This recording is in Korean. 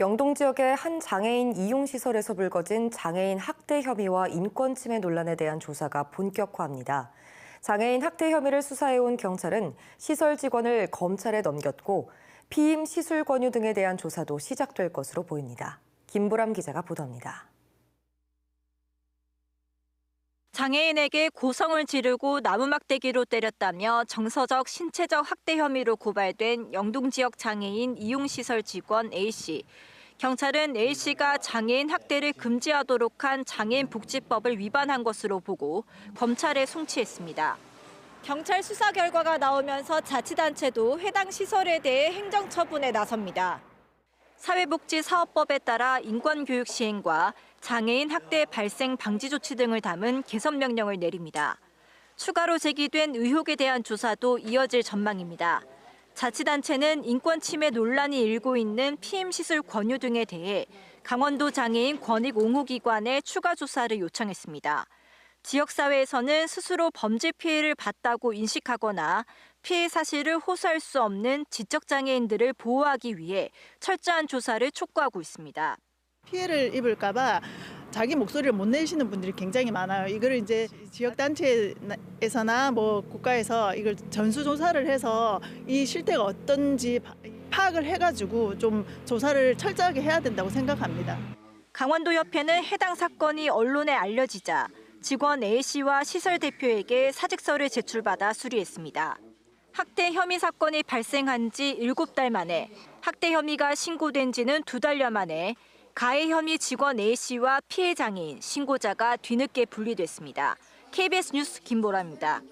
영동 지역의 한 장애인 이용시설에서 불거진 장애인 학대 혐의와 인권 침해 논란에 대한 조사가 본격화합니다. 장애인 학대 혐의를 수사해온 경찰은 시설 직원을 검찰에 넘겼고 피임 시술 권유 등에 대한 조사도 시작될 것으로 보입니다. 김보람 기자가 보도합니다. 장애인에게 고성을 지르고 나무막대기로 때렸다며 정서적, 신체적 학대 혐의로 고발된 영동 지역 장애인 이용시설 직원 A씨. 경찰은 A씨가 장애인 학대를 금지하도록 한 장애인 복지법을 위반한 것으로 보고 검찰에 송치했습니다. 경찰 수사 결과가 나오면서 자치단체도 해당 시설에 대해 행정처분에 나섭니다. 사회복지사업법에 따라 인권교육 시행과 장애인 학대 발생 방지 조치 등을 담은 개선 명령을 내립니다. 추가로 제기된 의혹에 대한 조사도 이어질 전망입니다. 자치단체는 인권 침해 논란이 일고 있는 피임 시술 권유 등에 대해 강원도 장애인 권익 옹호기관에 추가 조사를 요청했습니다. 지역사회에서는 스스로 범죄 피해를 봤다고 인식하거나 피해 사실을 호소할 수 없는 지적장애인들을 보호하기 위해 철저한 조사를 촉구하고 있습니다. 피해를 입을까봐 자기 목소리를 못 내시는 분들이 굉장히 많아요. 이거를 이제 지역 단체에서나 뭐 국가에서 이걸 전수 조사를 해서 이 실태가 어떤지 파- 파악을 해가지고 좀 조사를 철저하게 해야 된다고 생각합니다. 강원도 협회는 해당 사건이 언론에 알려지자 직원 A씨와 시설 대표에게 사직서를 제출받아 수리했습니다. 학대 혐의 사건이 발생한 지 7달 만에 학대 혐의가 신고된 지는 두 달여 만에 가해 혐의 직원 A씨와 피해 장애인, 신고자가 뒤늦게 분리됐습니다. KBS 뉴스 김보라입니다.